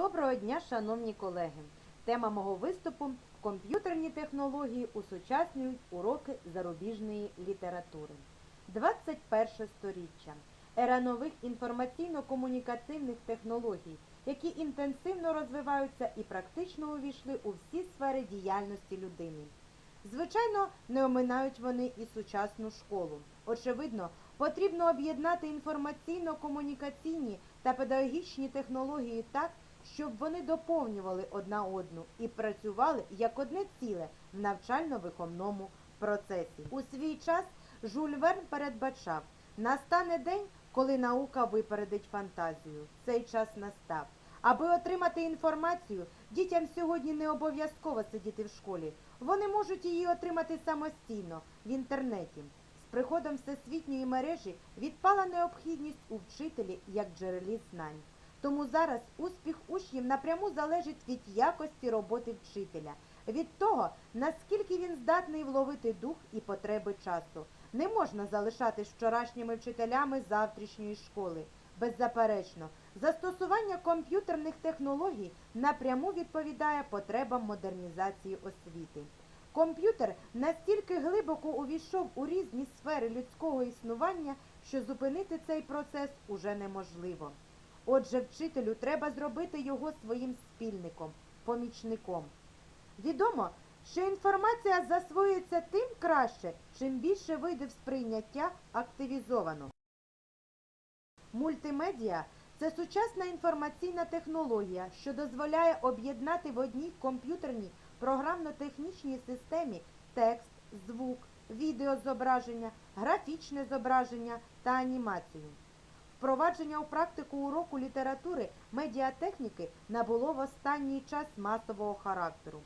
Доброго дня, шановні колеги! Тема мого виступу комп'ютерні технології усучаснюють уроки зарубіжної літератури. 21 сторіччя. Ера нових інформаційно-комунікативних технологій, які інтенсивно розвиваються і практично увійшли у всі сфери діяльності людини. Звичайно, не оминають вони і сучасну школу. Очевидно, потрібно об'єднати інформаційно-комунікаційні та педагогічні технології так, щоб вони доповнювали одна одну і працювали як одне ціле в навчально-виховному процесі. У свій час Жюль Верн передбачав, настане день, коли наука випередить фантазію. Цей час настав. Аби отримати інформацію, дітям сьогодні не обов'язково сидіти в школі. Вони можуть її отримати самостійно в інтернеті. З приходом всесвітньої мережі відпала необхідність у вчителі як джерелі знань. Тому зараз успіх учнів напряму залежить від якості роботи вчителя, від того, наскільки він здатний вловити дух і потреби часу. Не можна залишати вчорашніми вчителями завтрашньої школи. Беззаперечно, застосування комп'ютерних технологій напряму відповідає потребам модернізації освіти. Комп'ютер настільки глибоко увійшов у різні сфери людського існування, що зупинити цей процес уже неможливо. Отже, вчителю треба зробити його своїм спільником, помічником. Відомо, що інформація засвоюється тим краще, чим більше видів сприйняття активізовано. Мультимедіа це сучасна інформаційна технологія, що дозволяє об'єднати в одній комп'ютерній програмно-технічній системі текст, звук, відеозображення, графічне зображення та анімацію. Впровадження у практику уроку літератури медіатехніки набуло в останній час масового характеру.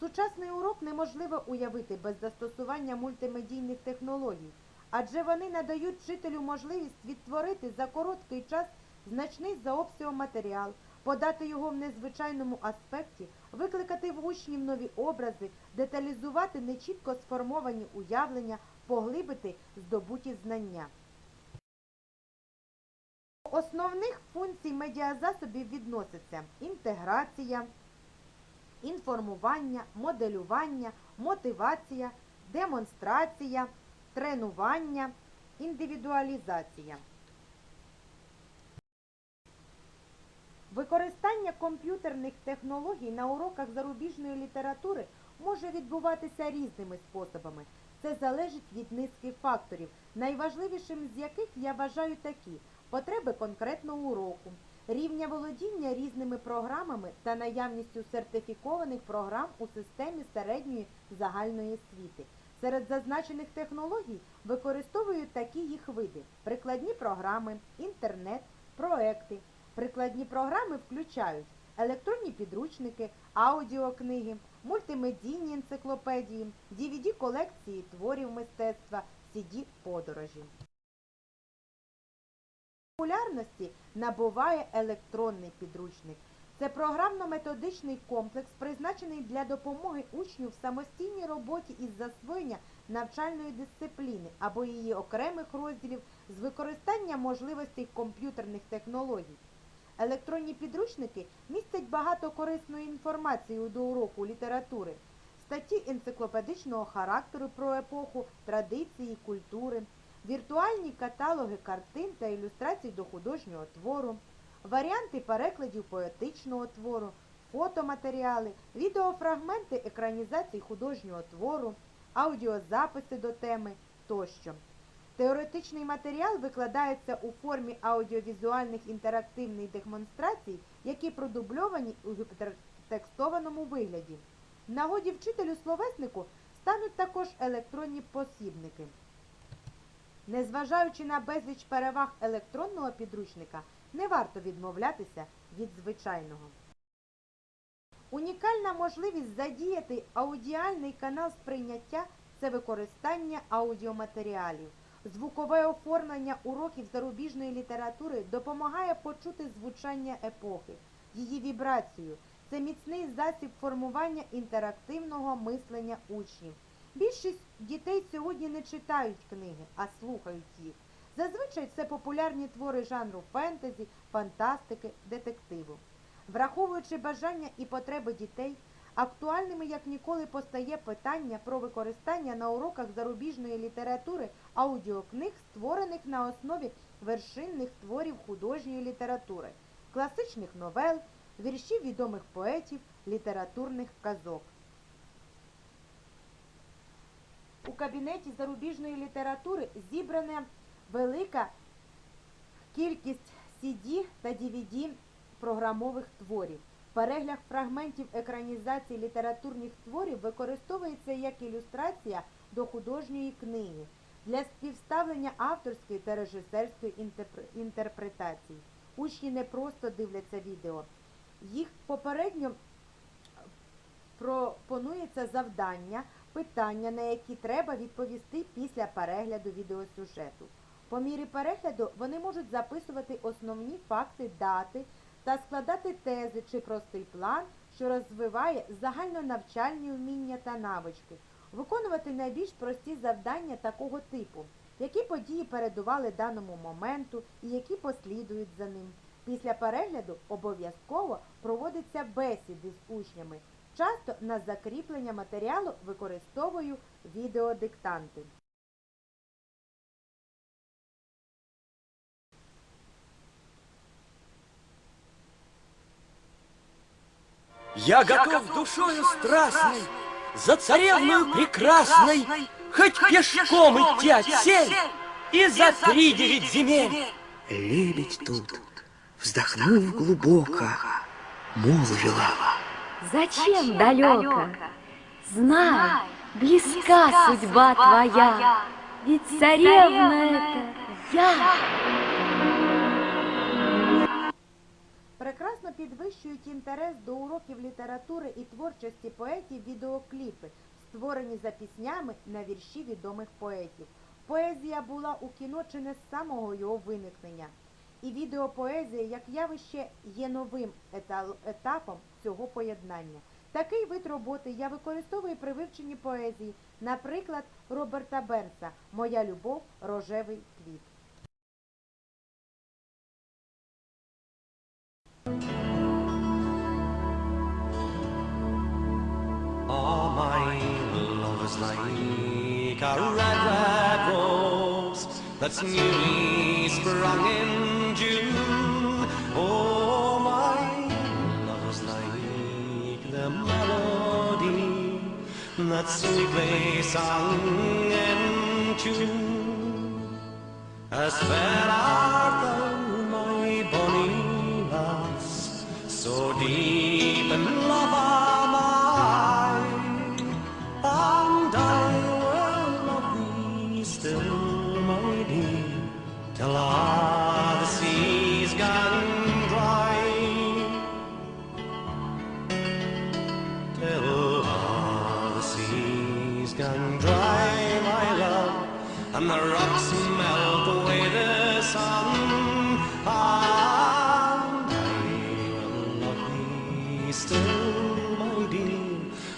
Сучасний урок неможливо уявити без застосування мультимедійних технологій, адже вони надають вчителю можливість відтворити за короткий час значний за обсягом матеріал, подати його в незвичайному аспекті, викликати в учнів нові образи, деталізувати нечітко сформовані уявлення, поглибити здобуті знання. Основних функцій медіазасобів відносяться інтеграція, інформування, моделювання, мотивація, демонстрація, тренування, індивідуалізація. Використання комп'ютерних технологій на уроках зарубіжної літератури може відбуватися різними способами. Це залежить від низки факторів, найважливішим з яких я вважаю такі потреби конкретного уроку, рівня володіння різними програмами та наявністю сертифікованих програм у системі середньої загальної освіти. Серед зазначених технологій використовують такі їх види: прикладні програми, інтернет, проекти. Прикладні програми включають електронні підручники, аудіокниги, мультимедійні енциклопедії, DVD-колекції творів мистецтва, CD-подорожі. Популярності набуває електронний підручник. Це програмно-методичний комплекс, призначений для допомоги учню в самостійній роботі із засвоєння навчальної дисципліни або її окремих розділів з використанням можливостей комп'ютерних технологій. Електронні підручники містять багато корисної інформації до уроку літератури, статті енциклопедичного характеру про епоху, традиції, культури, віртуальні каталоги картин та ілюстрацій до художнього твору, варіанти перекладів поетичного твору, фотоматеріали, відеофрагменти екранізацій художнього твору, аудіозаписи до теми тощо. Теоретичний матеріал викладається у формі аудіовізуальних інтерактивних демонстрацій, які продубльовані у гіпертекстованому вигляді. Нагоді вчителю словеснику стануть також електронні посібники. Незважаючи на безліч переваг електронного підручника, не варто відмовлятися від звичайного. Унікальна можливість задіяти аудіальний канал сприйняття це використання аудіоматеріалів. Звукове оформлення уроків зарубіжної літератури допомагає почути звучання епохи, її вібрацію. Це міцний засіб формування інтерактивного мислення учнів. Більшість дітей сьогодні не читають книги, а слухають їх. Зазвичай це популярні твори жанру фентезі, фантастики, детективу. Враховуючи бажання і потреби дітей, актуальними як ніколи постає питання про використання на уроках зарубіжної літератури аудіокниг, створених на основі вершинних творів художньої літератури, класичних новел, віршів відомих поетів, літературних казок. У кабінеті зарубіжної літератури зібрана велика кількість CD та DVD програмових творів. Перегляд фрагментів екранізації літературних творів використовується як ілюстрація до художньої книги для співставлення авторської та режисерської інтерпретації. Учні не просто дивляться відео, їх попередньо пропонується завдання, питання, на які треба відповісти після перегляду відеосюжету. По мірі перегляду вони можуть записувати основні факти, дати та складати тези чи простий план, що розвиває загальнонавчальні вміння та навички, виконувати найбільш прості завдання такого типу, які події передували даному моменту і які послідують за ним. Після перегляду обов'язково проводиться бесіди з учнями. Часто на закріплення матеріалу використовую відеодиктанти. Я готов душою страстной За царевную прекрасной Хоть пешком идти от сель И за три девять земель Лебедь тут, вздохнув глубоко, молвила. Зачем далеко? Знай, близка судьба твоя, Ведь царевна это я. Прекрасно підвищують інтерес до уроків літератури і творчості поетів відеокліпи, створені за піснями на вірші відомих поетів. Поезія була у кіно чи не з самого його виникнення. І відеопоезія як явище є новим етапом цього поєднання. Такий вид роботи я використовую при вивченні поезії, наприклад, Роберта Бернса Моя любов рожевий квіт. Like a red, red rose That's newly sprung in matsugli sangem chu Asperata mai bonitas so deep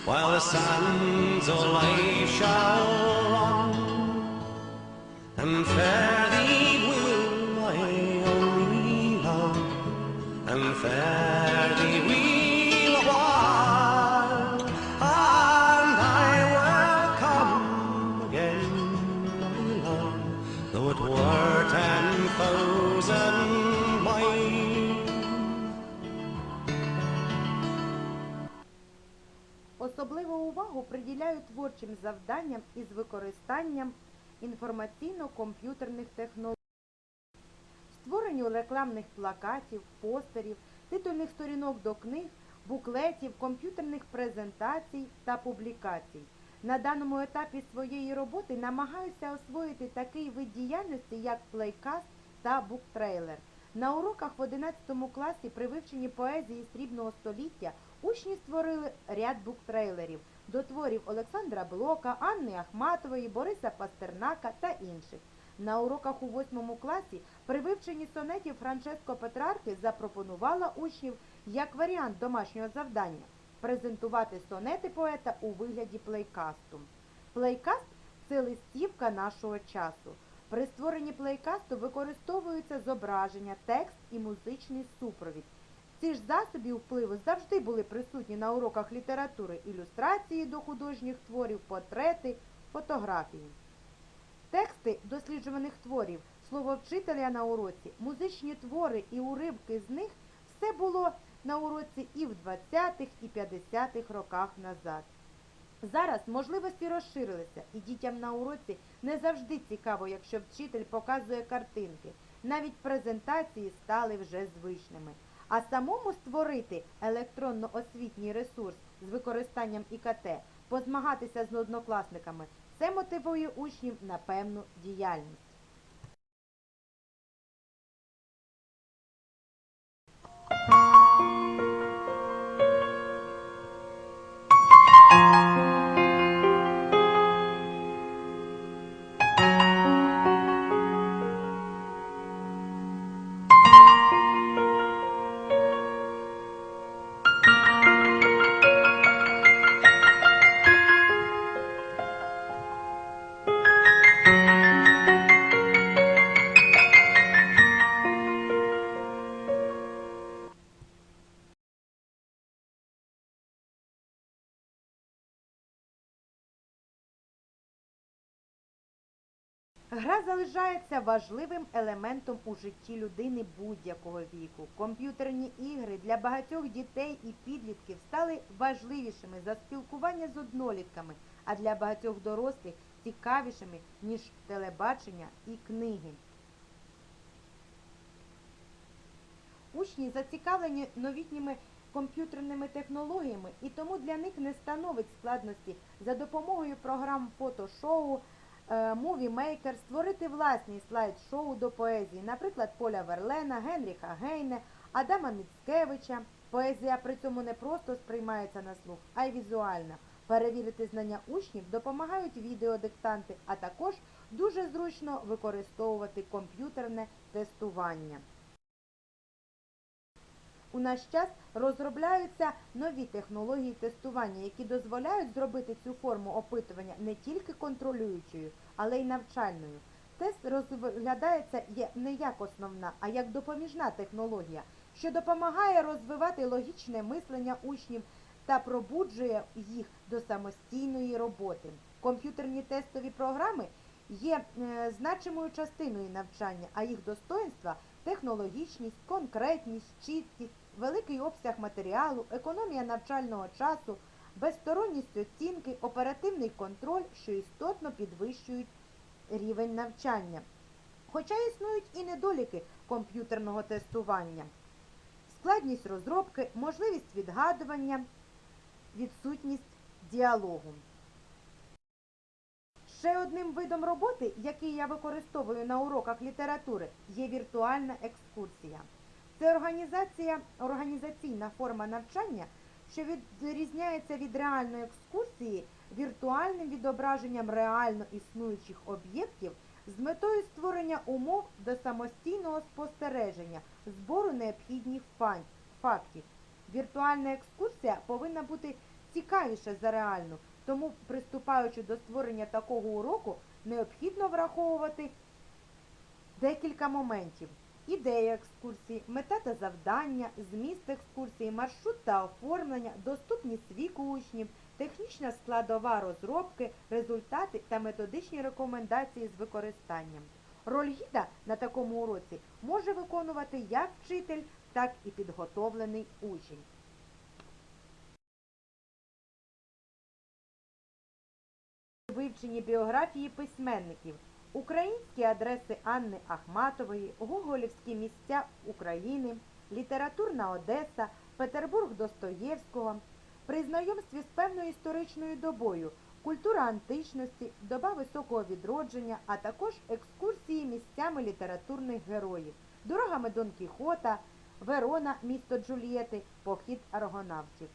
while the sands of life shall run. And fare thee will my only love, and fare увагу приділяю творчим завданням із використанням інформаційно-комп'ютерних технологій, створенню рекламних плакатів, постерів, титульних сторінок до книг, буклетів, комп'ютерних презентацій та публікацій. На даному етапі своєї роботи намагаюся освоїти такий вид діяльності, як плейкаст та буктрейлер. На уроках в 11 класі при вивченні поезії срібного століття учні створили ряд буктрейлерів до творів Олександра Блока, Анни Ахматової, Бориса Пастернака та інших. На уроках у 8 класі при вивченні сонетів Франческо Петрарки запропонувала учнів як варіант домашнього завдання презентувати сонети поета у вигляді плейкасту. Плейкаст це листівка нашого часу. При створенні плейкасту використовуються зображення, текст і музичний супровід. Ці ж засоби впливу завжди були присутні на уроках літератури, ілюстрації до художніх творів, портрети, фотографії. Тексти досліджуваних творів, слово вчителя на уроці, музичні твори і уривки з них все було на уроці і в 20-х, і 50-х роках назад. Зараз можливості розширилися, і дітям на уроці не завжди цікаво, якщо вчитель показує картинки. Навіть презентації стали вже звичними. А самому створити електронно-освітній ресурс з використанням ІКТ, позмагатися з однокласниками, це мотивує учнів на певну діяльність. Залишається важливим елементом у житті людини будь-якого віку. Комп'ютерні ігри для багатьох дітей і підлітків стали важливішими за спілкування з однолітками, а для багатьох дорослих цікавішими, ніж телебачення і книги. Учні зацікавлені новітніми комп'ютерними технологіями і тому для них не становить складності за допомогою програм фотошоу, е, Maker створити власні слайд-шоу до поезії, наприклад, Поля Верлена, Генріха Гейне, Адама Міцкевича. Поезія при цьому не просто сприймається на слух, а й візуально. Перевірити знання учнів допомагають відеодиктанти, а також дуже зручно використовувати комп'ютерне тестування. У наш час розробляються нові технології тестування, які дозволяють зробити цю форму опитування не тільки контролюючою, але й навчальною. Тест розглядається не як основна, а як допоміжна технологія, що допомагає розвивати логічне мислення учнів та пробуджує їх до самостійної роботи. Комп'ютерні тестові програми є е, значимою частиною навчання, а їх достоинства технологічність, конкретність, чіткість, великий обсяг матеріалу, економія навчального часу, безсторонність оцінки, оперативний контроль, що істотно підвищують рівень навчання. Хоча існують і недоліки комп'ютерного тестування. Складність розробки, можливість відгадування, відсутність діалогу. Ще одним видом роботи, який я використовую на уроках літератури, є віртуальна екскурсія. Це організація, організаційна форма навчання, що відрізняється від реальної екскурсії віртуальним відображенням реально існуючих об'єктів з метою створення умов до самостійного спостереження, збору необхідних фактів. Віртуальна екскурсія повинна бути цікавіша за реальну, тому, приступаючи до створення такого уроку, необхідно враховувати декілька моментів. Ідея екскурсії, мета та завдання, зміст екскурсії, маршрут та оформлення, доступність віку учнів, технічна складова розробки, результати та методичні рекомендації з використанням. Роль гіда на такому уроці може виконувати як вчитель, так і підготовлений учень. Вивчені біографії письменників, українські адреси Анни Ахматової, Гоголівські місця України, літературна Одеса, Петербург Достоєвського, при знайомстві з певною історичною добою, культура античності, доба високого відродження, а також екскурсії місцями літературних героїв, дорогами Дон Кіхота, Верона, місто Джульєти, похід аргонавтів.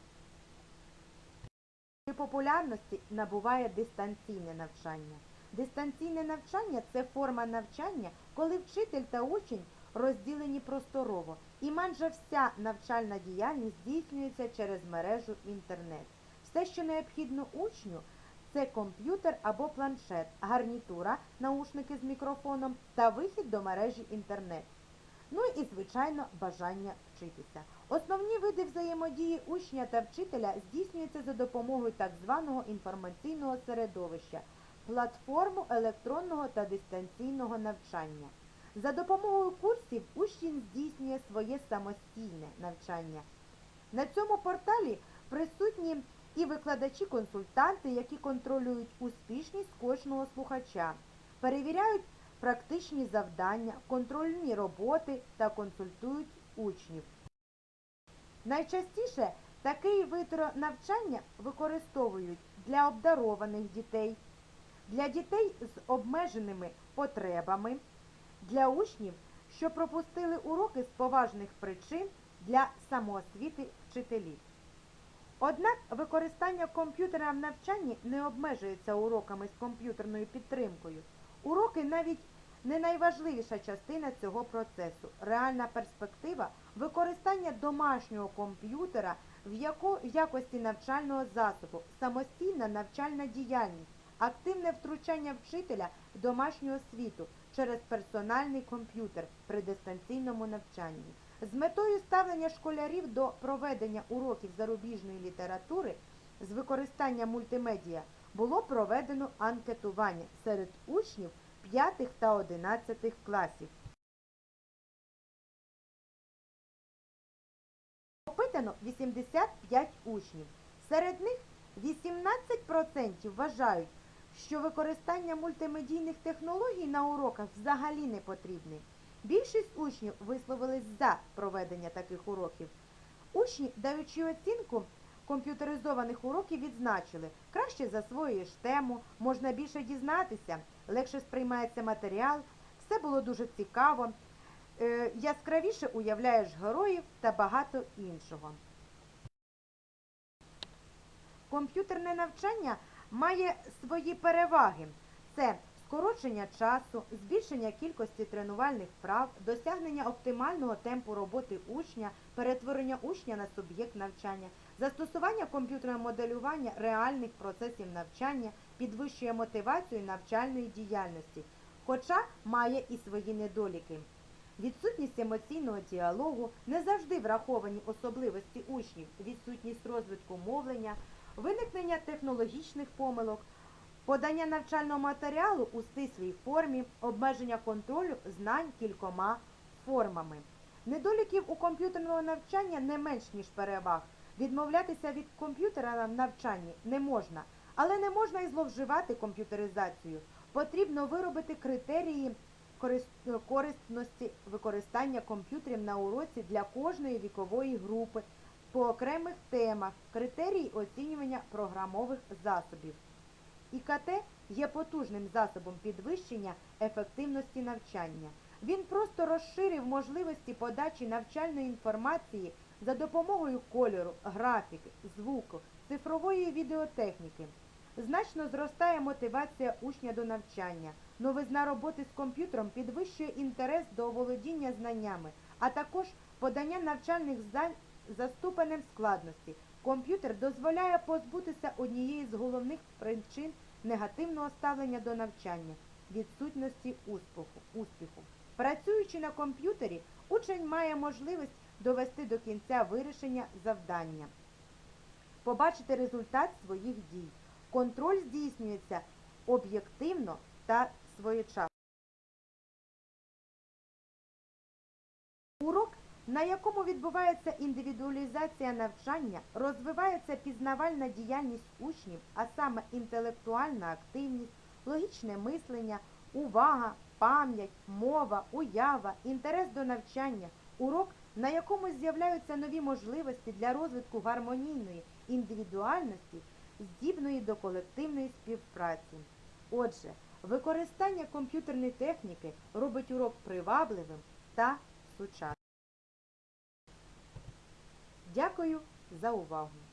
Популярності набуває дистанційне навчання. Дистанційне навчання це форма навчання, коли вчитель та учень розділені просторово, і майже вся навчальна діяльність здійснюється через мережу інтернет. Все, що необхідно учню, це комп'ютер або планшет, гарнітура, наушники з мікрофоном та вихід до мережі інтернет. Ну і, звичайно, бажання вчитися. Основні види взаємодії учня та вчителя здійснюються за допомогою так званого інформаційного середовища, платформу електронного та дистанційного навчання. За допомогою курсів учень здійснює своє самостійне навчання. На цьому порталі присутні і викладачі-консультанти, які контролюють успішність кожного слухача, перевіряють практичні завдання, контрольні роботи та консультують учнів. Найчастіше такий вид навчання використовують для обдарованих дітей, для дітей з обмеженими потребами, для учнів, що пропустили уроки з поважних причин для самоосвіти вчителів. Однак використання комп'ютера в навчанні не обмежується уроками з комп'ютерною підтримкою. Уроки навіть не найважливіша частина цього процесу. Реальна перспектива використання домашнього комп'ютера в, якості навчального засобу, самостійна навчальна діяльність, активне втручання вчителя в домашню освіту через персональний комп'ютер при дистанційному навчанні. З метою ставлення школярів до проведення уроків зарубіжної літератури з використанням мультимедіа було проведено анкетування серед учнів 5 та 11 класів. Опитано 85 учнів. Серед них 18% вважають, що використання мультимедійних технологій на уроках взагалі не потрібне. Більшість учнів висловились за проведення таких уроків. Учні, даючи оцінку комп'ютеризованих уроків, відзначили, краще засвоюєш тему, можна більше дізнатися, легше сприймається матеріал, все було дуже цікаво, е, яскравіше уявляєш героїв та багато іншого. Комп'ютерне навчання має свої переваги. Це скорочення часу, збільшення кількості тренувальних вправ, досягнення оптимального темпу роботи учня, перетворення учня на суб'єкт навчання, застосування комп'ютерного моделювання реальних процесів навчання, підвищує мотивацію навчальної діяльності, хоча має і свої недоліки. Відсутність емоційного діалогу, не завжди враховані особливості учнів, відсутність розвитку мовлення, виникнення технологічних помилок, подання навчального матеріалу у стислій формі, обмеження контролю знань кількома формами. Недоліків у комп'ютерного навчання не менш ніж переваг. Відмовлятися від комп'ютера в навчанні не можна, але не можна і зловживати комп'ютеризацією. Потрібно виробити критерії корис- корисності використання комп'ютерів на уроці для кожної вікової групи по окремих темах, критерії оцінювання програмових засобів. ІКТ є потужним засобом підвищення ефективності навчання. Він просто розширив можливості подачі навчальної інформації за допомогою кольору, графіки, звуку, цифрової відеотехніки. Значно зростає мотивація учня до навчання. Новизна роботи з комп'ютером підвищує інтерес до володіння знаннями, а також подання навчальних за ступенем складності. Комп'ютер дозволяє позбутися однієї з головних причин негативного ставлення до навчання відсутності успіху. успіху. Працюючи на комп'ютері, учень має можливість довести до кінця вирішення завдання, побачити результат своїх дій. Контроль здійснюється об'єктивно та своєчасно. Урок, на якому відбувається індивідуалізація навчання, розвивається пізнавальна діяльність учнів, а саме інтелектуальна активність, логічне мислення, увага, пам'ять, мова, уява, інтерес до навчання, урок, на якому з'являються нові можливості для розвитку гармонійної індивідуальності, здібної до колективної співпраці. Отже, використання комп'ютерної техніки робить урок привабливим та сучасним. Дякую за увагу!